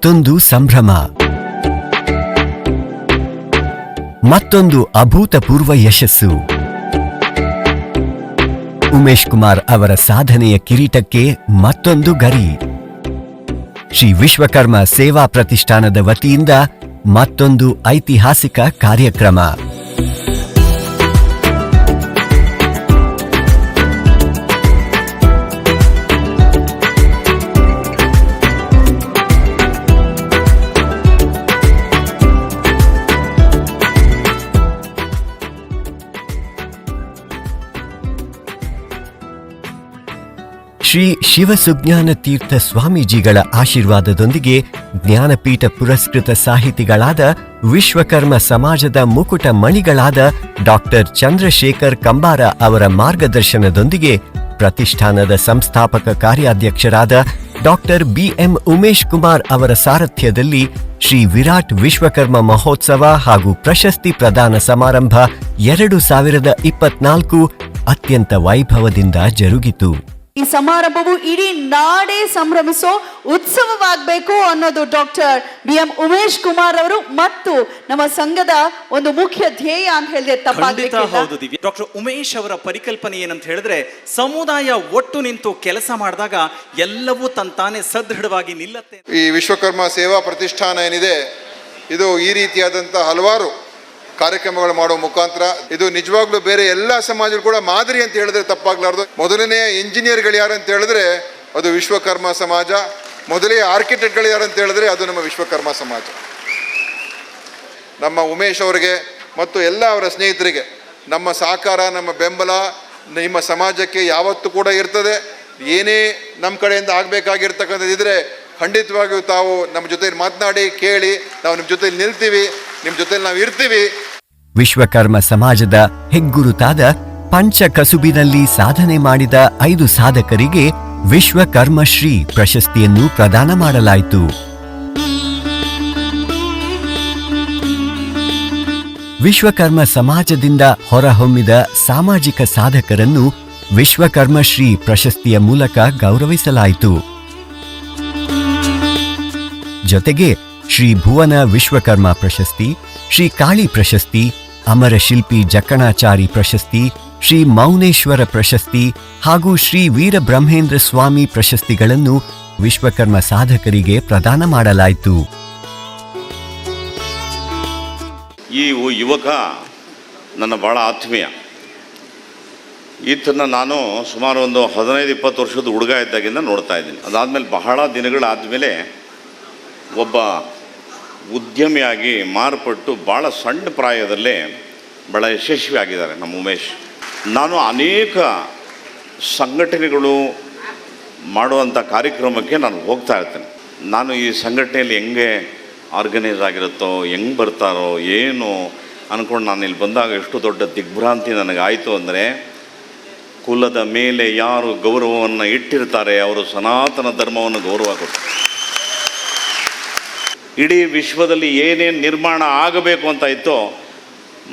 ಮತ್ತೊಂದು ಸಂಭ್ರಮ. ಮತ್ತೊಂದು ಅಭೂತಪೂರ್ವ ಯಶಸ್ಸು. ಉಮೇಶ್ ಕುಮಾರ್ ಅವರ ಸಾಧನೆಯ ಕಿರೀಟಕ್ಕೆ ಮತ್ತೊಂದು ಗರಿ. ಶ್ರೀ ವಿಶ್ವಕರ್ಮ ಸೇವಾ ಪ್ರತಿಷ್ಠಾನದ ವತಿಯಿಂದ ಮತ್ತೊಂದು ಐತಿಹಾಸಿಕ ಕಾರ್ಯಕ್ರಮ. ಶ್ರೀ ಶಿವಸುಜ್ಞಾನ ತೀರ್ಥ ಸ್ವಾಮೀಜಿಗಳ ಆಶೀರ್ವಾದದೊಂದಿಗೆ ಜ್ಞಾನಪೀಠ ಪುರಸ್ಕೃತ ಸಾಹಿತಿಗಳಾದ ವಿಶ್ವಕರ್ಮ ಸಮಾಜದ ಮುಕುಟ ಮಣಿಗಳಾದ ಡಾಕ್ಟರ್ ಚಂದ್ರಶೇಖರ್ ಕಂಬಾರ ಅವರ ಮಾರ್ಗದರ್ಶನದೊಂದಿಗೆ ಪ್ರತಿಷ್ಠಾನದ ಸಂಸ್ಥಾಪಕ ಕಾರ್ಯಾಧ್ಯಕ್ಷರಾದ doctor B M Umesh Kumar ಅವರ ಸಾರಥ್ಯದಲ್ಲಿ ಶ್ರೀ ವಿರಾಟ್ ವಿಶ್ವಕರ್ಮ ಮಹೋತ್ಸವ ಹಾಗೂ ಪ್ರಶಸ್ತಿ ಪ್ರದಾನ ಸಮಾರಂಭ ಎರಡು ಸಾವಿರದ ಇಪ್ಪತ್ನಾಲ್ಕು ಅತ್ಯಂತ ವೈಭವದಿಂದ ಜರುಗಿತು. ಈ ಸಮಾರಂಭವು ಇಡೀ ನಾಡೇ ಸಂಭ್ರಮಿಸೋ ಉತ್ಸವವಾಗಬೇಕು ಅನ್ನೋದು doctor B M Umesh Kumar ಅವರು ಮತ್ತು ನಮ್ಮ ಸಂಘದ ಒಂದು ಮುಖ್ಯ ಧ್ಯೇಯ ಅಂತ ಹೇಳಿದ್ರೆ ದಿವ್ಯ. ಡಾಕ್ಟರ್ ಉಮೇಶ್ ಅವರ ಪರಿಕಲ್ಪನೆ ಏನಂತ ಹೇಳಿದ್ರೆ ಸಮುದಾಯ ಒಟ್ಟು ನಿಂತು ಕೆಲಸ ಮಾಡಿದಾಗ ಎಲ್ಲವೂ ತಂತಾನೆ ಸದೃಢವಾಗಿ ನಿಲ್ಲತ್ತೆ. ಈ ವಿಶ್ವಕರ್ಮ ಸೇವಾ ಪ್ರತಿಷ್ಠಾನ ಏನಿದೆ ಇದು ಈ ರೀತಿಯಾದಂತಹ ಹಲವಾರು ಕಾರ್ಯಕ್ರಮಗಳು ಮಾಡುವ ಮುಖಾಂತರ ಇದು ನಿಜವಾಗ್ಲೂ ಬೇರೆ ಎಲ್ಲ ಸಮಾಜಗಳು ಕೂಡ ಮಾದರಿ ಅಂತ ಹೇಳಿದ್ರೆ ತಪ್ಪಾಗ್ಲಾರ್ದು. ಮೊದಲನೇ ಇಂಜಿನಿಯರ್ಗಳು ಯಾರು ಅಂತ ಹೇಳಿದ್ರೆ ಅದು ವಿಶ್ವಕರ್ಮ ಸಮಾಜ, ಮೊದಲೇ ಆರ್ಕಿಟೆಕ್ಟ್ಗಳು ಯಾರು ಅಂತ ಹೇಳಿದ್ರೆ ಅದು ನಮ್ಮ ವಿಶ್ವಕರ್ಮ ಸಮಾಜ. ನಮ್ಮ ಉಮೇಶ್ ಅವರಿಗೆ ಮತ್ತು ಎಲ್ಲ ಅವರ ಸ್ನೇಹಿತರಿಗೆ ನಮ್ಮ ಸಹಕಾರ, ನಮ್ಮ ಬೆಂಬಲ ನಿಮ್ಮ ಸಮಾಜಕ್ಕೆ ಯಾವತ್ತೂ ಕೂಡ ಇರ್ತದೆ. ಏನೇ ನಮ್ಮ ಕಡೆಯಿಂದ ಆಗಬೇಕಾಗಿರ್ತಕ್ಕಂಥದ್ದಿದ್ರೆ ಖಂಡಿತವಾಗಿಯೂ ತಾವು ನಮ್ಮ ಜೊತೆಯಲ್ಲಿ ಮಾತನಾಡಿ, ಕೇಳಿ, ನಾವು ನಿಮ್ಮ ಜೊತೆಲಿ ನಿಲ್ತೀವಿ, ನಿಮ್ಮ ಜೊತೆಲಿ ನಾವು ಇರ್ತೀವಿ. ವಿಶ್ವಕರ್ಮ ಸಮಾಜದ ಹೆಗ್ಗುರುತಾದ ಪಂಚ ಕಸುಬಿನಲ್ಲಿ ಸಾಧನೆ ಮಾಡಿದ ಐದು ಸಾಧಕರಿಗೆ ವಿಶ್ವಕರ್ಮಶ್ರೀ ಪ್ರಶಸ್ತಿಯನ್ನು ಪ್ರದಾನ ಮಾಡಲಾಯಿತು. ವಿಶ್ವಕರ್ಮ ಸಮಾಜದಿಂದ ಹೊರಹೊಮ್ಮಿದ ಸಾಮಾಜಿಕ ಸಾಧಕರನ್ನು ವಿಶ್ವಕರ್ಮಶ್ರೀ ಪ್ರಶಸ್ತಿಯ ಮೂಲಕ ಗೌರವಿಸಲಾಯಿತು. ಜೊತೆಗೆ ಶ್ರೀ ಭುವನ ವಿಶ್ವಕರ್ಮ ಪ್ರಶಸ್ತಿ ಶ್ರೀ ಕಾಳಿ ಪ್ರಶಸ್ತಿ, ಅಮರ ಶಿಲ್ಪಿ ಜಕಣಾಚಾರಿ ಪ್ರಶಸ್ತಿ, ಶ್ರೀ ಮೌನೇಶ್ವರ ಪ್ರಶಸ್ತಿ ಹಾಗೂ ಶ್ರೀ ವೀರಬ್ರಹ್ಮೇಂದ್ರ ಸ್ವಾಮಿ ಪ್ರಶಸ್ತಿಗಳನ್ನು ವಿಶ್ವಕರ್ಮ ಸಾಧಕರಿಗೆ ಪ್ರದಾನ ಮಾಡಲಾಯಿತು. ಈ ಯುವಕ ನನ್ನ ಬಹಳ ಆತ್ಮೀಯ. ಈತನ ನಾನು ಸುಮಾರು ಒಂದು ಹದಿನೈದು ಇಪ್ಪತ್ತು ವರ್ಷದ ಹುಡುಗ ಇದ್ದಾಗಿಂದ ನೋಡ್ತಾ ಇದ್ದೀನಿ. ಅದಾದಮೇಲೆ ಬಹಳ ದಿನಗಳಾದಮೇಲೆ ಒಬ್ಬ ಉದ್ಯಮಿಯಾಗಿ ಮಾರ್ಪಟ್ಟು ಭಾಳ ಸಣ್ಣ ಪ್ರಾಯದಲ್ಲೇ ಭಾಳ ಯಶಸ್ವಿ ಆಗಿದ್ದಾರೆ ನಮ್ಮ ಉಮೇಶ್. ನಾನು ಅನೇಕ ಸಂಘಟನೆಗಳು ಮಾಡುವಂಥ ಕಾರ್ಯಕ್ರಮಕ್ಕೆ ನಾನು ಹೋಗ್ತಾ ಇರ್ತೇನೆ. ನಾನು ಈ ಸಂಘಟನೆಯಲ್ಲಿ ಹೆಂಗೆ ಆರ್ಗನೈಸ್ ಆಗಿರುತ್ತೋ, ಹೆಂಗೆ ಬರ್ತಾರೋ, ಏನು ಅಂದ್ಕೊಂಡು ನಾನು ಇಲ್ಲಿ ಬಂದಾಗ ಎಷ್ಟು ದೊಡ್ಡ ದಿಗ್ಭ್ರಾಂತಿ ನನಗಾಯಿತು ಅಂದರೆ, ಕುಲದ ಮೇಲೆ ಯಾರು ಗೌರವವನ್ನು ಇಟ್ಟಿರ್ತಾರೆ, ಅವರು ಸನಾತನ ಧರ್ಮವನ್ನು ಗೌರವ ಕೊಡ್ತಾರೆ. ಇಡೀ ವಿಶ್ವದಲ್ಲಿ ಏನೇನು ನಿರ್ಮಾಣ ಆಗಬೇಕು ಅಂತ ಇತ್ತೋ,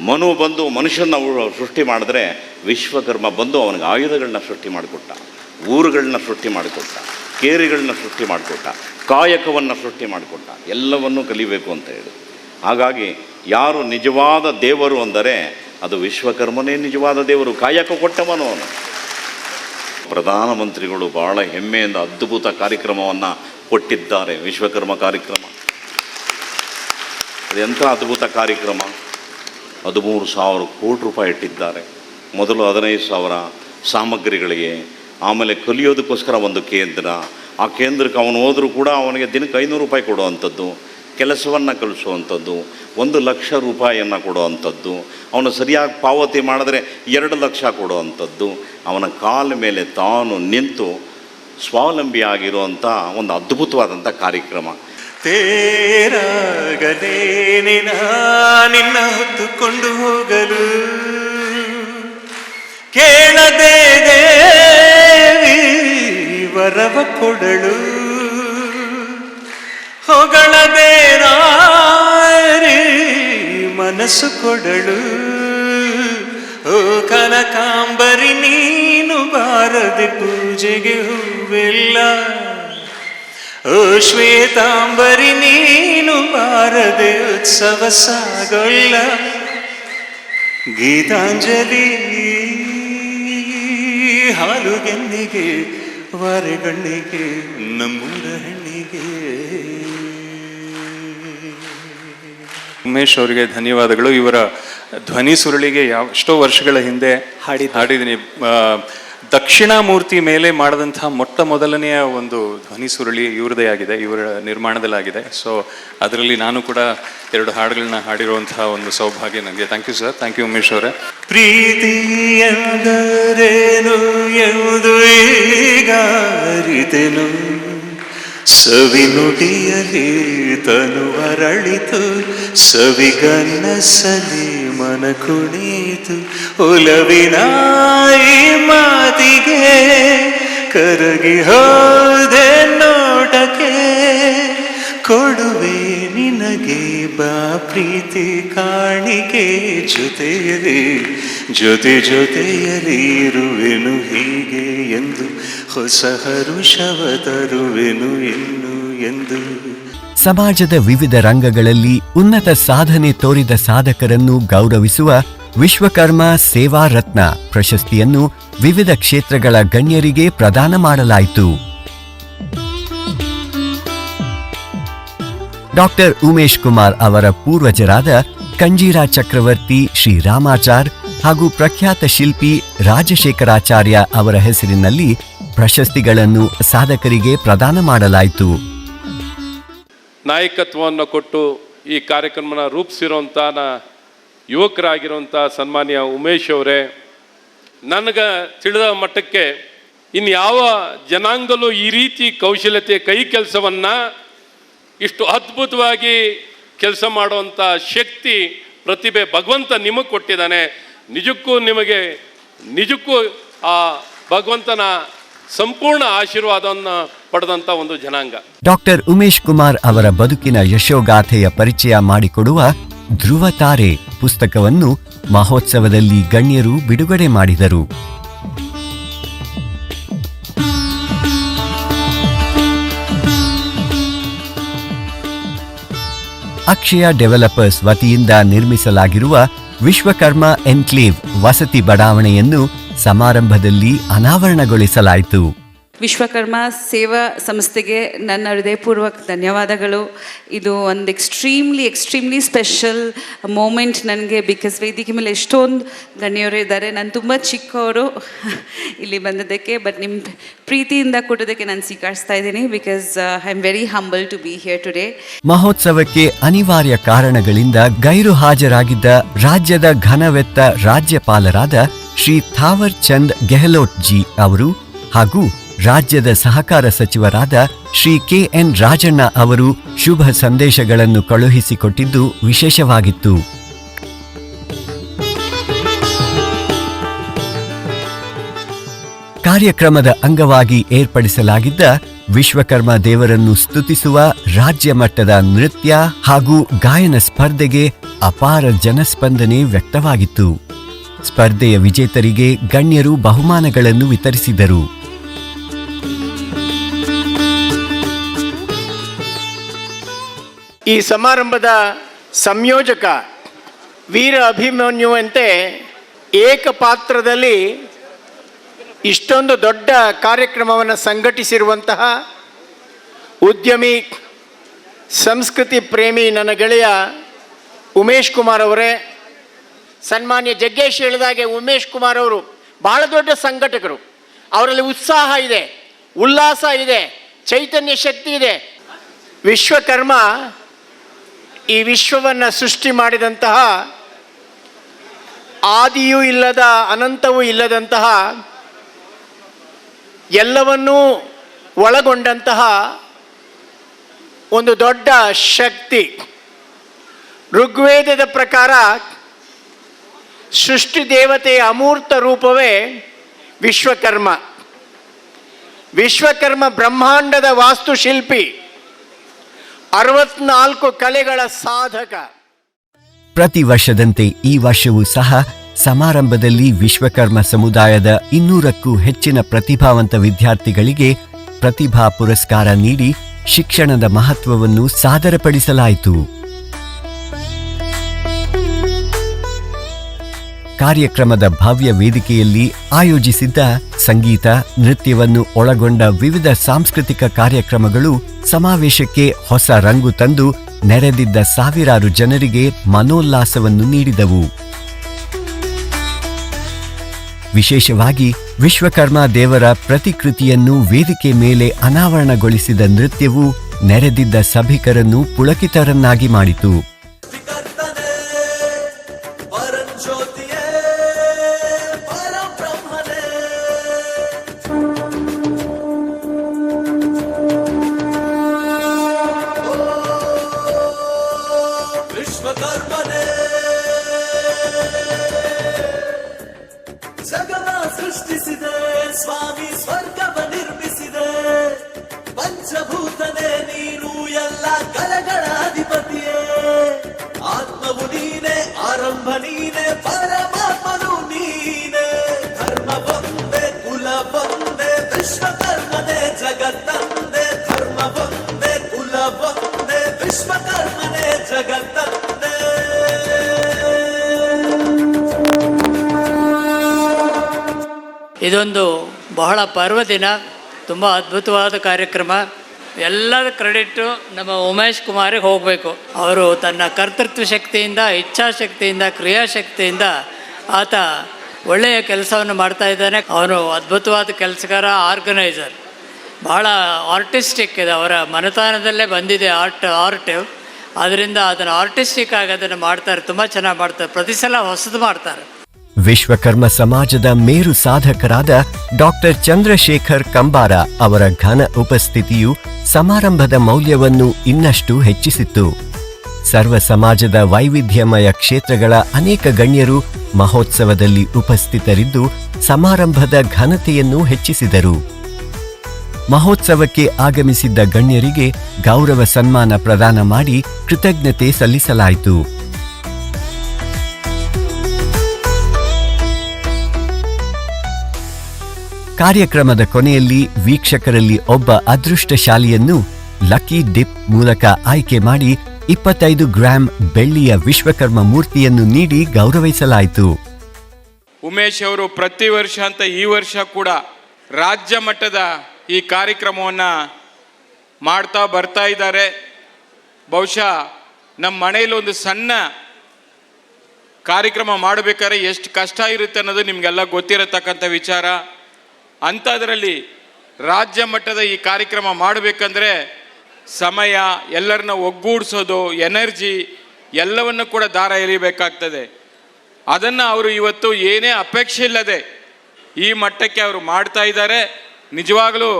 ಮನು ಬಂದು ಮನುಷ್ಯನ ಸೃಷ್ಟಿ ಮಾಡಿದ್ರೆ ವಿಶ್ವಕರ್ಮ ಬಂದು ಅವನಿಗೆ ಆಯುಧಗಳನ್ನ ಸೃಷ್ಟಿ ಮಾಡಿಕೊಟ್ಟ, ಊರುಗಳನ್ನ ಸೃಷ್ಟಿ ಮಾಡಿಕೊಟ್ಟ, ಕೇರಿಗಳನ್ನ ಸೃಷ್ಟಿ ಮಾಡಿಕೊಟ್ಟ, ಕಾಯಕವನ್ನು ಸೃಷ್ಟಿ ಮಾಡಿಕೊಟ್ಟ, ಎಲ್ಲವನ್ನೂ ಕಲಿಬೇಕು ಅಂತ ಹೇಳಿ. ಹಾಗಾಗಿ ಯಾರು ನಿಜವಾದ ದೇವರು ಅಂದರೆ ಅದು ವಿಶ್ವಕರ್ಮನೇ ನಿಜವಾದ ದೇವರು. ಕಾಯಕ ಕೊಟ್ಟವನು ಅವನು. ಪ್ರಧಾನಮಂತ್ರಿಗಳು ಬಹಳ ಹೆಮ್ಮೆಯಿಂದ ಅದ್ಭುತ ಕಾರ್ಯಕ್ರಮವನ್ನು ಕೊಟ್ಟಿದ್ದಾರೆ. ವಿಶ್ವಕರ್ಮ ಕಾರ್ಯಕ್ರಮ. ಅದೆಂಥ ಅದ್ಭುತ ಕಾರ್ಯಕ್ರಮ? ಹದಿಮೂರು ಸಾವಿರ ಕೋಟಿ ರೂಪಾಯಿ ಇಟ್ಟಿದ್ದಾರೆ. ಮೊದಲು ಹದಿನೈದು ಸಾವಿರ ಸಾಮಗ್ರಿಗಳಿಗೆ, ಆಮೇಲೆ ಕಲಿಯೋದಕ್ಕೋಸ್ಕರ ಒಂದು ಕೇಂದ್ರ. ಆ ಕೇಂದ್ರಕ್ಕೆ ಅವನು ಹೋದರೂ ಕೂಡ ಅವನಿಗೆ ದಿನಕ್ಕೆ ಐನೂರು ರೂಪಾಯಿ ಕೊಡುವಂಥದ್ದು, ಕೆಲಸವನ್ನು ಕಲಿಸುವಂಥದ್ದು, ಒಂದು ಲಕ್ಷ ರೂಪಾಯಿಯನ್ನು ಕೊಡುವಂಥದ್ದು, ಅವನು ಸರಿಯಾಗಿ ಪಾವತಿ ಮಾಡಿದ್ರೆ ಎರಡು ಲಕ್ಷ ಕೊಡುವಂಥದ್ದು. ಅವನ ಕಾಲ ಮೇಲೆ ತಾನು ನಿಂತು ಸ್ವಾವಲಂಬಿಯಾಗಿರುವಂಥ ಒಂದು ಅದ್ಭುತವಾದಂಥ ಕಾರ್ಯಕ್ರಮ. ತೇರಾಗದೇನಿನ ನಿನ್ನ ಹೊತ್ತುಕೊಂಡು ಹೋಗಲು. ಕೇಳದೆ ದೇವಿ ವರವ ಕೊಡಳು ಹೊಗಳದೆ ಮನಸ್ಸು ಕೊಡಳು ಓ ಕನಕಾಂಬರಿ, ನೀನು ಬಾರದೆ ಪೂಜೆಗೆ ಹೂವೆಲ್ಲ ಶ್ವೇತಾಂಬರಿ ನೀನು ಬಾರದೆ ಉತ್ಸವ ಸಾಗೊಳ್ಳ ಗೀತಾಂಜಲಿ. ಹಾಲುಗೆನ್ನಿಗೆ ವಾರೆಗಣ್ಣಿಗೆ ನಮ್ಮೂರ ಹೆಣ್ಣಿಗೆ. ಉಮೇಶ್ ಅವರಿಗೆ ಧನ್ಯವಾದಗಳು. ಇವರ ಧ್ವನಿ ಸುರುಳಿಗೆ ಯಾವ ಎಷ್ಟೋ ವರ್ಷಗಳ ಹಿಂದೆ ಹಾಡಿ ಹಾಡಿದ್ದೀನಿ. ದಕ್ಷಿಣಾಮೂರ್ತಿ ಮೇಲೆ ಮಾಡಿದಂತಹ ಮೊಟ್ಟ ಮೊದಲನೆಯ ಒಂದು ಧ್ವನಿ ಸುರುಳಿ ಇವ್ರದೇ ಆಗಿದೆ, ಇವರ ನಿರ್ಮಾಣದಲ್ಲಾಗಿದೆ. ಸೊ ಅದರಲ್ಲಿ ನಾನು ಕೂಡ ಎರಡು ಹಾಡುಗಳನ್ನ ಹಾಡಿರುವಂತಹ ಒಂದು ಸೌಭಾಗ್ಯ ನನಗೆ. Thank you sir thank you Umesh ಅವರೇ. ಪ್ರೀತಿ ಎಂದರೇನು, ಎಂದು ಸವಿನುಡಿಯಲಿ ತನು ಅರಳಿತು ಸವಿಗನ್ನಸಲಿ ಮನ ಕುಣಿತು ಒಲವಿನ ಈ ಮಾತಿಗೆ ಕರಗಿ ಹೋದೆ ಕೊಡುವೆ ನಿನಗೆ ಬಾ ಪ್ರೀತಿ ಕಾಣಿಕೆ ಜೊತೆಯಲಿ ಜೊತೆ ಜೊತೆಯಲಿ ಇರುವೆನು ಹೀಗೆ ಎಂದು, ಹೊಸ ಹರುಷವ ತರುವೆನು ಇನ್ನು ಎಂದು. ಸಮಾಜದ ವಿವಿಧ ರಂಗಗಳಲ್ಲಿ ಉನ್ನತ ಸಾಧನೆ ತೋರಿದ ಸಾಧಕರನ್ನು ಗೌರವಿಸುವ ವಿಶ್ವಕರ್ಮ ಸೇವಾ ರತ್ನ ಪ್ರಶಸ್ತಿಯನ್ನು ವಿವಿಧ ಕ್ಷೇತ್ರಗಳ ಗಣ್ಯರಿಗೆ ಪ್ರದಾನ ಮಾಡಲಾಯಿತು. ಡಾಕ್ಟರ್ ಉಮೇಶ್ ಕುಮಾರ್ ಅವರ ಪೂರ್ವಜರಾದ ಕಂಜೀರಾ ಚಕ್ರವರ್ತಿ ಶ್ರೀ ರಾಮಾಚಾರ್ ಹಾಗೂ ಪ್ರಖ್ಯಾತ ಶಿಲ್ಪಿ ರಾಜಶೇಖರಾಚಾರ್ಯ ಅವರ ಹೆಸರಿನಲ್ಲಿ ಪ್ರಶಸ್ತಿಗಳನ್ನು ಸಾಧಕರಿಗೆ ಪ್ರದಾನ ಮಾಡಲಾಯಿತು. ನಾಯಕತ್ವವನ್ನು ಕೊಟ್ಟು ಈ ಕಾರ್ಯಕ್ರಮನ ರೂಪಿಸಿರೋಂಥ ಯುವಕರಾಗಿರುವಂಥ ಸನ್ಮಾನ್ಯ ಉಮೇಶ್ ಅವರೇ, ನನಗೆ ತಿಳಿದ ಮಟ್ಟಕ್ಕೆ ಇನ್ಯಾವ ಜನಾಂಗದಲ್ಲೂ ಈ ರೀತಿ ಕೌಶಲ್ಯತೆ, ಕೈ ಕೆಲಸವನ್ನು ಇಷ್ಟು ಅದ್ಭುತವಾಗಿ ಕೆಲಸ ಮಾಡುವಂಥ ಶಕ್ತಿ ಪ್ರತಿಭೆ ಭಗವಂತ ನಿಮಗೆ ಕೊಟ್ಟಿದ್ದಾನೆ. ನಿಜಕ್ಕೂ ನಿಮಗೆ, ನಿಜಕ್ಕೂ ಆ ಭಗವಂತನ ಸಂಪೂರ್ಣ ಆಶೀರ್ವಾದವನ್ನು ಪಡೆದಂಥ ಒಂದು ಜನಾಂಗ. ಡಾಕ್ಟರ್ ಉಮೇಶ್ ಕುಮಾರ್ ಅವರ ಬದುಕಿನ ಯಶೋಗಾಥೆಯ ಪರಿಚಯ ಮಾಡಿಕೊಡುವ ಧ್ರುವ ತಾರೆ ಪುಸ್ತಕವನ್ನು ಮಹೋತ್ಸವದಲ್ಲಿ ಗಣ್ಯರು ಬಿಡುಗಡೆ ಮಾಡಿದರು. ಅಕ್ಷಯ ಡೆವಲಪರ್ಸ್ ವತಿಯಿಂದ ನಿರ್ಮಿಸಲಾಗಿರುವ ವಿಶ್ವಕರ್ಮ ಎನ್ಕ್ಲೇವ್ ವಸತಿ ಬಡಾವಣೆಯನ್ನು ಸಮಾರಂಭದಲ್ಲಿ ಅನಾವರಣಗೊಳಿಸಲಾಯಿತು. ವಿಶ್ವಕರ್ಮ ಸೇವಾ ಸಂಸ್ಥೆಗೆ ನನ್ನ ಹೃದಯಪೂರ್ವಕ ಧನ್ಯವಾದಗಳು. ಇದು ಒಂದು ಎಕ್ಸ್ಟ್ರೀಮ್ಲಿ ಎಕ್ಸ್ಟ್ರೀಮ್ಲಿ ಸ್ಪೆಷಲ್ ಮೂಮೆಂಟ್ ನನಗೆ ಬಿಕಾಸ್ ವೇದಿಕೆ ಮೇಲೆ ಎಷ್ಟೊಂದು ಗಣ್ಯರು ಇದ್ದಾರೆ. ನಾನು ತುಂಬ ಚಿಕ್ಕವರು ಇಲ್ಲಿ ಬಂದದ್ದಕ್ಕೆ ಬಟ್ ನಿಮ್ಮ ಪ್ರೀತಿಯಿಂದ ಕೊಟ್ಟೋದಕ್ಕೆ ನಾನು ಸ್ವೀಕರಿಸ್ತಾ ಇದ್ದೀನಿ because I am very humble to be here today ಮಹೋತ್ಸವಕ್ಕೆ ಅನಿವಾರ್ಯ ಕಾರಣಗಳಿಂದ ಗೈರು ಹಾಜರಾಗಿದ್ದ ರಾಜ್ಯದ ಘನವೆತ್ತ ರಾಜ್ಯಪಾಲರಾದ ಶ್ರೀ ಥಾವರ್ ಚಂದ್ ಗೆಹ್ಲೋಟ್ ಜಿ ಅವರು ಹಾಗೂ ರಾಜ್ಯದ ಸಹಕಾರ ಸಚಿವರಾದ ಶ್ರೀ ಕೆ ಎನ್ ರಾಜಣ್ಣ ಅವರು ಶುಭ ಸಂದೇಶಗಳನ್ನು ಕಳುಹಿಸಿಕೊಟ್ಟಿದ್ದು ವಿಶೇಷವಾಗಿತ್ತು. ಕಾರ್ಯಕ್ರಮದ ಅಂಗವಾಗಿ ಏರ್ಪಡಿಸಲಾಗಿದ್ದ ವಿಶ್ವಕರ್ಮ ದೇವರನ್ನು ಸ್ತುತಿಸುವ ರಾಜ್ಯ ಮಟ್ಟದ ನೃತ್ಯ ಹಾಗೂ ಗಾಯನ ಸ್ಪರ್ಧೆಗೆ ಅಪಾರ ಜನಸ್ಪಂದನೆ ವ್ಯಕ್ತವಾಗಿತ್ತು. ಸ್ಪರ್ಧೆಯ ವಿಜೇತರಿಗೆ ಗಣ್ಯರು ಬಹುಮಾನಗಳನ್ನು ವಿತರಿಸಿದರು. ಈ ಸಮಾರಂಭದ ಸಂಯೋಜಕ ವೀರ ಅಭಿಮನ್ಯುವಂತೆ ಏಕಪಾತ್ರದಲ್ಲಿ ಇಷ್ಟೊಂದು ದೊಡ್ಡ ಕಾರ್ಯಕ್ರಮವನ್ನು ಸಂಘಟಿಸಿರುವಂತಹ ಉದ್ಯಮಿ, ಸಂಸ್ಕೃತಿ ಪ್ರೇಮಿ ನನ್ನ ಗೆಳೆಯ ಉಮೇಶ್ ಕುಮಾರ್ ಅವರೇ, ಸನ್ಮಾನ್ಯ ಜಗ್ಗೇಶ್ ಹೇಳಿದಾಗೆ ಉಮೇಶ್ ಕುಮಾರ್ ಅವರು ಬಹಳ ದೊಡ್ಡ ಸಂಘಟಕರು. ಅವರಲ್ಲಿ ಉತ್ಸಾಹ ಇದೆ, ಉಲ್ಲಾಸ ಇದೆ, ಚೈತನ್ಯ ಶಕ್ತಿ ಇದೆ. ವಿಶ್ವಕರ್ಮ ಈ ವಿಶ್ವವನ್ನು ಸೃಷ್ಟಿ ಮಾಡಿದಂತಹ ಆದಿಯೂ ಇಲ್ಲದ ಅನಂತವೂ ಇಲ್ಲದಂತಹ ಎಲ್ಲವನ್ನೂ ಒಳಗೊಂಡಂತಹ ಒಂದು ದೊಡ್ಡ ಶಕ್ತಿ ಋಗ್ವೇದದ ಪ್ರಕಾರ ಸೃಷ್ಟಿ ದೇವತೆಯ ಅಮೂರ್ತ ರೂಪವೇ ವಿಶ್ವಕರ್ಮ. ವಿಶ್ವಕರ್ಮ ಬ್ರಹ್ಮಾಂಡದ ವಾಸ್ತುಶಿಲ್ಪಿ. ಅರವತ್ನಾಲ್ಕು ಕಲೆಗಳ ಸಾಧಕ. ಪ್ರತಿ ವರ್ಷದಂತೆ ಈ ವರ್ಷವೂ ಸಹ ಸಮಾರಂಭದಲ್ಲಿ ವಿಶ್ವಕರ್ಮ ಸಮುದಾಯದ ಇನ್ನೂರಕ್ಕೂ ಹೆಚ್ಚಿನ ಪ್ರತಿಭಾವಂತ ವಿದ್ಯಾರ್ಥಿಗಳಿಗೆ ಪ್ರತಿಭಾ ಪುರಸ್ಕಾರ ನೀಡಿ ಶಿಕ್ಷಣದ ಮಹತ್ವವನ್ನು ಸಾದರಪಡಿಸಲಾಯಿತು. ಕಾರ್ಯಕ್ರಮದ ಭವ್ಯ ವೇದಿಕೆಯಲ್ಲಿ ಆಯೋಜಿಸಿದ್ದ ಸಂಗೀತ, ನೃತ್ಯವನ್ನು ಒಳಗೊಂಡ ವಿವಿಧ ಸಾಂಸ್ಕೃತಿಕ ಕಾರ್ಯಕ್ರಮಗಳು ಸಮಾವೇಶಕ್ಕೆ ಹೊಸ ರಂಗು ತಂದು ನೆರೆದಿದ್ದ ಸಾವಿರಾರು ಜನರಿಗೆ ಮನೋಲ್ಲಾಸವನ್ನು ನೀಡಿದವು. ವಿಶೇಷವಾಗಿ ವಿಶ್ವಕರ್ಮ ದೇವರ ಪ್ರತಿಕೃತಿಯನ್ನು ವೇದಿಕೆ ಮೇಲೆ ಅನಾವರಣಗೊಳಿಸಿದ ನೃತ್ಯವು ನೆರೆದಿದ್ದ ಸಭಿಕರನ್ನು ಪುಳಕಿತರನ್ನಾಗಿ ಮಾಡಿತು. ಇದೊಂದು ಬಹಳ ಪರ್ವ ದಿನ ತುಂಬ ಅದ್ಭುತವಾದ ಕಾರ್ಯಕ್ರಮ. ಎಲ್ಲದ ಕ್ರೆಡಿಟ್ಟು ನಮ್ಮ ಉಮೇಶ್ ಕುಮಾರಿಗೆ ಹೋಗಬೇಕು. ಅವರು ತನ್ನ ಕರ್ತೃತ್ವ ಶಕ್ತಿಯಿಂದ, ಇಚ್ಛಾಶಕ್ತಿಯಿಂದ, ಕ್ರಿಯಾಶಕ್ತಿಯಿಂದ ಆತ ಒಳ್ಳೆಯ ಕೆಲಸವನ್ನು ಮಾಡ್ತಾ ಇದ್ದಾನೆ. ಅವನು ಅದ್ಭುತವಾದ ಕೆಲಸಗಾರ, ಆರ್ಗನೈಸರ್. ಬಹಳ ಆರ್ಟಿಸ್ಟಿಕ್ ಇದೆ, ಅವರ ಮನತಾನದಲ್ಲೇ ಬಂದಿದೆ ಆರ್ಟ್ ಆರ್ಟ್. ಅದರಿಂದ ಅದನ್ನು ಆರ್ಟಿಸ್ಟಿಕ್ ಆಗಿ ಅದನ್ನು ಮಾಡ್ತಾರೆ, ತುಂಬ ಚೆನ್ನಾಗಿ ಮಾಡ್ತಾರೆ. ಪ್ರತಿ ಸಲ ಹೊಸದು ಮಾಡ್ತಾರೆ. ವಿಶ್ವಕರ್ಮ ಸಮಾಜದ ಮೇರು ಸಾಧಕರಾದ ಡಾಕ್ಟರ್ ಚಂದ್ರಶೇಖರ್ ಕಂಬಾರ ಅವರ ಘನ ಉಪಸ್ಥಿತಿಯು ಸಮಾರಂಭದ ಮೌಲ್ಯವನ್ನು ಇನ್ನಷ್ಟು ಹೆಚ್ಚಿಸಿತ್ತು. ಸರ್ವ ಸಮಾಜದ ವೈವಿಧ್ಯಮಯ ಕ್ಷೇತ್ರಗಳ ಅನೇಕ ಗಣ್ಯರು ಮಹೋತ್ಸವದಲ್ಲಿ ಉಪಸ್ಥಿತರಿದ್ದು ಸಮಾರಂಭದ ಘನತೆಯನ್ನು ಹೆಚ್ಚಿಸಿದರು. ಮಹೋತ್ಸವಕ್ಕೆ ಆಗಮಿಸಿದ್ದ ಗಣ್ಯರಿಗೆ ಗೌರವ ಸನ್ಮಾನ ಪ್ರದಾನ ಮಾಡಿ ಕೃತಜ್ಞತೆ ಸಲ್ಲಿಸಲಾಯಿತು. ಕಾರ್ಯಕ್ರಮದ ಕೊನೆಯಲ್ಲಿ ವೀಕ್ಷಕರಲ್ಲಿ ಒಬ್ಬ ಅದೃಷ್ಟಶಾಲಿಯನ್ನು ಲಕ್ಕಿ ಡಿಪ್ ಮೂಲಕ ಆಯ್ಕೆ ಮಾಡಿ ಇಪ್ಪತ್ತೈದು ಗ್ರಾಂ ಬೆಳ್ಳಿಯ ವಿಶ್ವಕರ್ಮ ಮೂರ್ತಿಯನ್ನು ನೀಡಿ ಗೌರವಿಸಲಾಯಿತು. ಉಮೇಶ್ ಅವರು ಪ್ರತಿ ವರ್ಷ ಅಂತ ಈ ವರ್ಷ ಕೂಡ ರಾಜ್ಯ ಮಟ್ಟದ ಈ ಕಾರ್ಯಕ್ರಮವನ್ನು ಮಾಡ್ತಾ ಬರ್ತಾ ಇದ್ದಾರೆ. ಬಹುಶಃ ನಮ್ಮ ಮನೆಯಲ್ಲಿ ಒಂದು ಸಣ್ಣ ಕಾರ್ಯಕ್ರಮ ಮಾಡಬೇಕಾದ್ರೆ ಎಷ್ಟು ಕಷ್ಟ ಇರುತ್ತೆ ಅನ್ನೋದು ನಿಮಗೆಲ್ಲ ಗೊತ್ತಿರತಕ್ಕಂಥ ವಿಚಾರ. ಅಂಥದ್ರಲ್ಲಿ ರಾಜ್ಯ ಮಟ್ಟದ ಈ ಕಾರ್ಯಕ್ರಮ ಮಾಡಬೇಕಂದ್ರೆ ಸಮಯ, ಎಲ್ಲರನ್ನ ಒಗ್ಗೂಡಿಸೋದು, ಎನರ್ಜಿ ಎಲ್ಲವನ್ನು ಕೂಡ ದಾರ ಎರಿಬೇಕಾಗ್ತದೆ ಅದನ್ನು ಅವರು ಇವತ್ತು ಏನೇ ಅಪೇಕ್ಷೆ ಇಲ್ಲದೆ ಈ ಮಟ್ಟಕ್ಕೆ ಅವರು ಮಾಡ್ತಾ ಇದ್ದಾರೆ. ನಿಜವಾಗಲೂ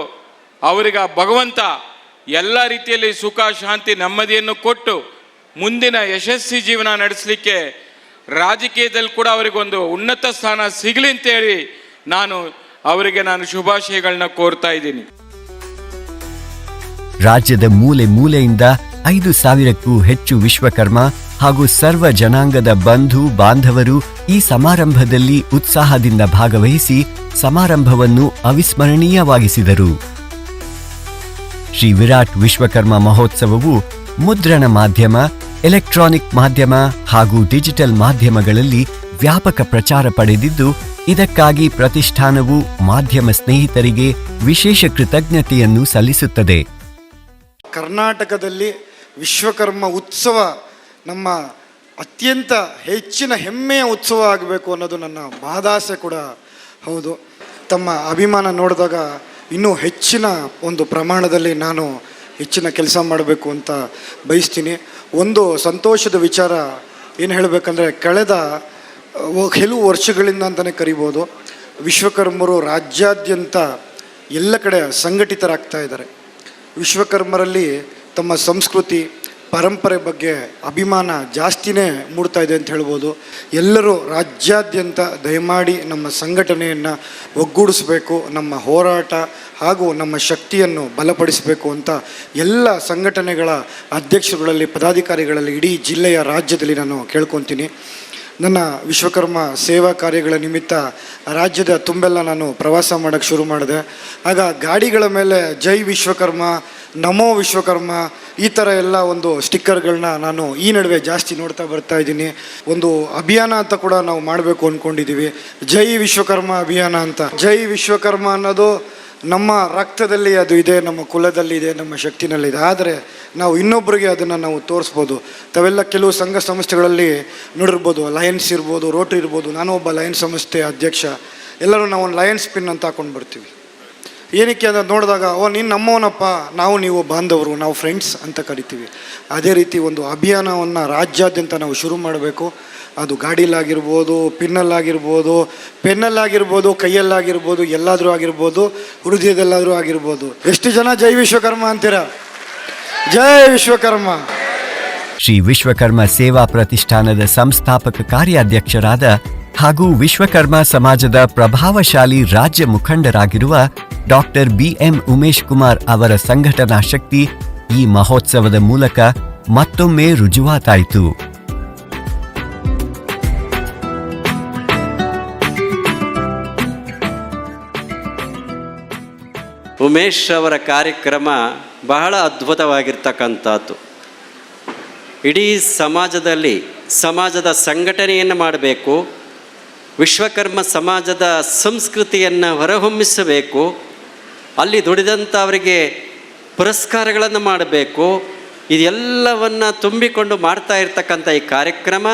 ಅವರಿಗೆ ಭಗವಂತ ಎಲ್ಲ ರೀತಿಯಲ್ಲಿ ಸುಖ, ಶಾಂತಿ, ನೆಮ್ಮದಿಯನ್ನು ಕೊಟ್ಟು ಮುಂದಿನ ಯಶಸ್ವಿ ಜೀವನ ನಡೆಸಲಿಕ್ಕೆ ರಾಜಕೀಯದಲ್ಲಿ ಕೂಡ ಅವರಿಗೊಂದು ಉನ್ನತ ಸ್ಥಾನ ಸಿಗಲಿ ಅಂತೇಳಿ ನಾನು ಅವರಿಗೆ ನಾನು ಶುಭಾಶಯಗಳನ್ನ ಕೋರ್ತಾ ಇದ್ದೀನಿ. ರಾಜ್ಯದ ಮೂಲೆ ಮೂಲೆಯಿಂದ ಐದು ಸಾವಿರಕ್ಕೂ ಹೆಚ್ಚು ವಿಶ್ವಕರ್ಮ ಹಾಗೂ ಸರ್ವ ಜನಾಂಗದ ಬಂಧು, ಬಾಂಧವರು ಈ ಸಮಾರಂಭದಲ್ಲಿ ಉತ್ಸಾಹದಿಂದ ಭಾಗವಹಿಸಿ ಸಮಾರಂಭವನ್ನು ಅವಿಸ್ಮರಣೀಯವಾಗಿಸಿದರು. ಶ್ರೀ ವಿರಾಟ್ ವಿಶ್ವಕರ್ಮ ಮಹೋತ್ಸವವು ಮುದ್ರಣ ಮಾಧ್ಯಮ, ಎಲೆಕ್ಟ್ರಾನಿಕ್ ಮಾಧ್ಯಮ ಹಾಗೂ ಡಿಜಿಟಲ್ ಮಾಧ್ಯಮಗಳಲ್ಲಿ ವ್ಯಾಪಕ ಪ್ರಚಾರ ಪಡೆದಿದ್ದು, ಇದಕ್ಕಾಗಿ ಪ್ರತಿಷ್ಠಾನವು ಮಾಧ್ಯಮ ಸ್ನೇಹಿತರಿಗೆ ವಿಶೇಷ ಕೃತಜ್ಞತೆಯನ್ನು ಸಲ್ಲಿಸುತ್ತದೆ. ಕರ್ನಾಟಕದಲ್ಲಿ ವಿಶ್ವಕರ್ಮ ಉತ್ಸವ ನಮ್ಮ ಅತ್ಯಂತ ಹೆಚ್ಚಿನ ಹೆಮ್ಮೆಯ ಉತ್ಸವ ಆಗಬೇಕು ಅನ್ನೋದು ನನ್ನ ಮಹದಾಸೆ ಕೂಡ. ಹೌದು. ತಮ್ಮ ಅಭಿಮಾನ ನೋಡಿದಾಗ ಇನ್ನೂ ಹೆಚ್ಚಿನ ಒಂದು ಪ್ರಮಾಣದಲ್ಲಿ ನಾನು ಹೆಚ್ಚಿನ ಕೆಲಸ ಮಾಡಬೇಕು ಅಂತ ಬಯಸ್ತೀನಿ. ಒಂದು ಸಂತೋಷದ ವಿಚಾರ ಏನು ಹೇಳಬೇಕಂದ್ರೆ, ಕಳೆದ ಕೆಲವು ವರ್ಷಗಳಿಂದ ಅಂತಲೇ ಕರಿಬೋದು, ವಿಶ್ವಕರ್ಮರು ರಾಜ್ಯಾದ್ಯಂತ ಎಲ್ಲ ಕಡೆ ಸಂಘಟಿತರಾಗ್ತಾ ಇದ್ದಾರೆ. ವಿಶ್ವಕರ್ಮರಲ್ಲಿ ತಮ್ಮ ಸಂಸ್ಕೃತಿ ಪರಂಪರೆ ಬಗ್ಗೆ ಅಭಿಮಾನ ಜಾಸ್ತಿನೇ ಮೂಡ್ತಾ ಇದೆ ಅಂತ ಹೇಳ್ಬೋದು. ಎಲ್ಲರೂ ರಾಜ್ಯಾದ್ಯಂತ ದಯಮಾಡಿ ನಮ್ಮ ಸಂಘಟನೆಯನ್ನು ಒಗ್ಗೂಡಿಸಬೇಕು, ನಮ್ಮ ಹೋರಾಟ ಹಾಗೂ ನಮ್ಮ ಶಕ್ತಿಯನ್ನು ಬಲಪಡಿಸಬೇಕು ಅಂತ ಎಲ್ಲ ಸಂಘಟನೆಗಳ ಅಧ್ಯಕ್ಷರುಗಳಲ್ಲಿ, ಪದಾಧಿಕಾರಿಗಳಲ್ಲಿ ಇಡೀ ಜಿಲ್ಲೆಯ ರಾಜ್ಯದಲ್ಲಿ ನಾನು ಕೇಳ್ಕೊತೀನಿ. ನನ್ನ ವಿಶ್ವಕರ್ಮ ಸೇವಾ ಕಾರ್ಯಗಳ ನಿಮಿತ್ತ ರಾಜ್ಯದ ತುಂಬೆಲ್ಲ ನಾನು ಪ್ರವಾಸ ಮಾಡೋಕ್ಕೆ ಶುರು ಮಾಡಿದೆ. ಆಗ ಗಾಡಿಗಳ ಮೇಲೆ ಜೈ ವಿಶ್ವಕರ್ಮ, ನಮೋ ವಿಶ್ವಕರ್ಮ ಈ ಥರ ಎಲ್ಲ ಒಂದು ಸ್ಟಿಕ್ಕರ್ಗಳನ್ನ ನಾನು ಈ ನಡುವೆ ಜಾಸ್ತಿ ನೋಡ್ತಾ ಬರ್ತಾ ಇದ್ದೀನಿ. ಒಂದು ಅಭಿಯಾನ ಅಂತ ಕೂಡ ನಾವು ಮಾಡಬೇಕು ಅಂದ್ಕೊಂಡಿದ್ದೀವಿ ಜೈ ವಿಶ್ವಕರ್ಮ ಅಭಿಯಾನ ಅಂತ. ಜೈ ವಿಶ್ವಕರ್ಮ ಅನ್ನೋದು ನಮ್ಮ ರಕ್ತದಲ್ಲಿ ಅದು ಇದೆ, ನಮ್ಮ ಕುಲದಲ್ಲಿ ಇದೆ, ನಮ್ಮ ಶಕ್ತಿನಲ್ಲಿದೆ ಆದರೆ ನಾವು ಇನ್ನೊಬ್ಬರಿಗೆ ಅದನ್ನು ನಾವು ತೋರಿಸ್ಬೋದು. ತಾವೆಲ್ಲ ಕೆಲವು ಸಂಘ ಸಂಸ್ಥೆಗಳಲ್ಲಿ ನೋಡಿರ್ಬೋದು ಲಯನ್ಸ್ ಇರ್ಬೋದು ರೋಟ್ರಿ ಇರ್ಬೋದು. ನಾನು ಒಬ್ಬ ಲಯನ್ಸ್ ಸಂಸ್ಥೆ ಅಧ್ಯಕ್ಷ. ಎಲ್ಲರೂ ನಾವು ಲಯನ್ಸ್ ಪಿನ್ ಅಂತ ಹಾಕೊಂಡು ಬರ್ತೀವಿ. ಏನಕ್ಕೆ ಅಂತ ನೋಡಿದಾಗ, ಓ, ನೀನು ನಮ್ಮವನಪ್ಪ, ನಾವು ನೀವು ಬಾಂಧವರು, ನಾವು ಫ್ರೆಂಡ್ಸ್ ಅಂತ ಕರಿತೀವಿ. ಅದೇ ರೀತಿ ಒಂದು ಅಭಿಯಾನವನ್ನು ರಾಜ್ಯಾದ್ಯಂತ ನಾವು ಶುರು ಮಾಡಬೇಕು. ಅದು ಗಾಡೀಲಾಗಿರ್ಬೋದು ಪಿನ್ನಲ್ಲಾಗಿರ್ಬೋದು, ಪೆನ್ನಲ್ಲಾಗಿರ್ಬೋದು, ಕೈಯಲ್ಲಾಗಿರ್ಬೋದು, ಎಲ್ಲಾದರೂ ಆಗಿರ್ಬೋದು, ಹೃದಯದಲ್ಲಾದರೂ ಆಗಿರ್ಬೋದು. ಎಷ್ಟು ಜನ ಜೈ ವಿಶ್ವಕರ್ಮ ಅಂತೀರ? ಜೈ ವಿಶ್ವಕರ್ಮ. ಶ್ರೀ ವಿಶ್ವಕರ್ಮ ಸೇವಾ ಪ್ರತಿಷ್ಠಾನದ ಸಂಸ್ಥಾಪಕ ಕಾರ್ಯಾಧ್ಯಕ್ಷರಾದ ಹಾಗೂ ವಿಶ್ವಕರ್ಮ ಸಮಾಜದ ಪ್ರಭಾವಶಾಲಿ ರಾಜ್ಯ ಮುಖಂಡರಾಗಿರುವ doctor B M Umesh Kumar ಅವರ ಸಂಘಟನಾ ಶಕ್ತಿ ಈ ಮಹೋತ್ಸವದ ಮೂಲಕ ಮತ್ತೊಮ್ಮೆ ರುಜುವಾತಾಯಿತು. ಉಮೇಶ್ ಅವರ ಕಾರ್ಯಕ್ರಮ ಬಹಳ ಅದ್ಭುತವಾಗಿರ್ತಕ್ಕಂಥದ್ದು. ಇಡೀ ಸಮಾಜದಲ್ಲಿ ಸಮಾಜದ ಸಂಘಟನೆಯನ್ನು ಮಾಡಬೇಕು, ವಿಶ್ವಕರ್ಮ ಸಮಾಜದ ಸಂಸ್ಕೃತಿಯನ್ನು ಹೊರಹೊಮ್ಮಿಸಬೇಕು, ಅಲ್ಲಿ ದುಡಿದಂಥವರಿಗೆ ಪುರಸ್ಕಾರಗಳನ್ನು ಮಾಡಬೇಕು, ಇದೆಲ್ಲವನ್ನು ತುಂಬಿಕೊಂಡು ಮಾಡ್ತಾ ಇರ್ತಕ್ಕಂಥ ಈ ಕಾರ್ಯಕ್ರಮ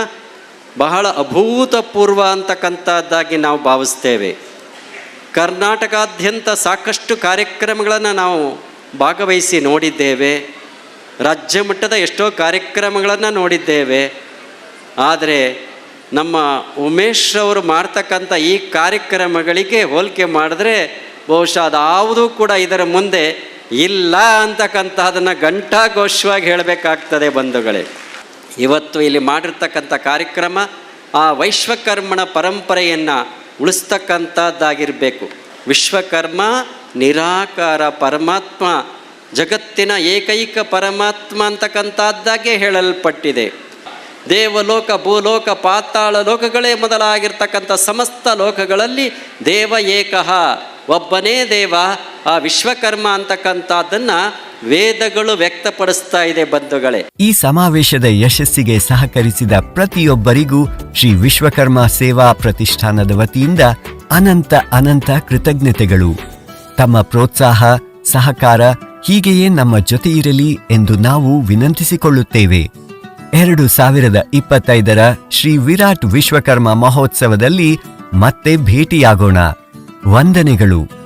ಬಹಳ ಅಭೂತಪೂರ್ವ ಅಂತಕ್ಕಂಥದ್ದಾಗಿ ನಾವು ಭಾವಿಸ್ತೇವೆ. ಕರ್ನಾಟಕಾದ್ಯಂತ ಸಾಕಷ್ಟು ಕಾರ್ಯಕ್ರಮಗಳನ್ನು ನಾವು ಭಾಗವಹಿಸಿ ನೋಡಿದ್ದೇವೆ. ರಾಜ್ಯ ಮಟ್ಟದ ಎಷ್ಟೋ ಕಾರ್ಯಕ್ರಮಗಳನ್ನು ನೋಡಿದ್ದೇವೆ. ಆದರೆ ನಮ್ಮ ಉಮೇಶ್ ಅವರು ಮಾಡ್ತಕ್ಕಂಥ ಈ ಕಾರ್ಯಕ್ರಮಗಳಿಗೆ ಹೋಲಿಕೆ ಮಾಡಿದ್ರೆ ಬಹುಶಃ ಅದಾವುದೂ ಕೂಡ ಇದರ ಮುಂದೆ ಇಲ್ಲ ಅಂತಕ್ಕಂತಹದನ್ನು ಘಂಟಾಘೋಷವಾಗಿ ಹೇಳಬೇಕಾಗ್ತದೆ ಬಂಧುಗಳೇ. ಇವತ್ತು ಇಲ್ಲಿ ಮಾಡಿರ್ತಕ್ಕಂಥ ಕಾರ್ಯಕ್ರಮ ಆ ವೈಶ್ವಕರ್ಮಣ ಪರಂಪರೆಯನ್ನು ಉಳಿಸ್ತಕ್ಕಂಥದ್ದಾಗಿರಬೇಕು. ವಿಶ್ವಕರ್ಮ, ನಿರಾಕಾರ ಪರಮಾತ್ಮ, ಜಗತ್ತಿನ ಏಕೈಕ ಪರಮಾತ್ಮ ಅಂತಕ್ಕಂಥದ್ದಾಗೆ ಹೇಳಲ್ಪಟ್ಟಿದೆ. ದೇವಲೋಕ, ಭೂಲೋಕ, ಪಾತಾಳ ಲೋಕಗಳೇ ಮೊದಲಾಗಿರ್ತಕ್ಕಂಥ ಸಮಸ್ತ ಲೋಕಗಳಲ್ಲಿ ದೇವ ಏಕಃ, ಒಬ್ಬನೇ ದೇವ, ಆ ವಿಶ್ವಕರ್ಮ ಅಂತಕ್ಕಂಥದ್ದನ್ನು ವೇದಗಳು ವ್ಯಕ್ತಪಡಿಸ್ತಾ ಇದೆ ಬಂಧುಗಳೇ. ಈ ಸಮಾವೇಶದ ಯಶಸ್ಸಿಗೆ ಸಹಕರಿಸಿದ ಪ್ರತಿಯೊಬ್ಬರಿಗೂ ಶ್ರೀ ವಿಶ್ವಕರ್ಮ ಸೇವಾ ಪ್ರತಿಷ್ಠಾನದ ವತಿಯಿಂದ ಅನಂತ ಅನಂತ ಕೃತಜ್ಞತೆಗಳು. ತಮ್ಮ ಪ್ರೋತ್ಸಾಹ, ಸಹಕಾರ ಹೀಗೆಯೇ ನಮ್ಮ ಜೊತೆ ಇರಲಿ ಎಂದು ನಾವು ವಿನಂತಿಸಿಕೊಳ್ಳುತ್ತೇವೆ. ಎರಡು ಸಾವಿರದ ಇಪ್ಪತ್ತೈದರ ಶ್ರೀ ವಿರಾಟ್ ವಿಶ್ವಕರ್ಮ ಮಹೋತ್ಸವದಲ್ಲಿ ಮತ್ತೆ ಭೇಟಿಯಾಗೋಣ. ವಂದನೆಗಳು.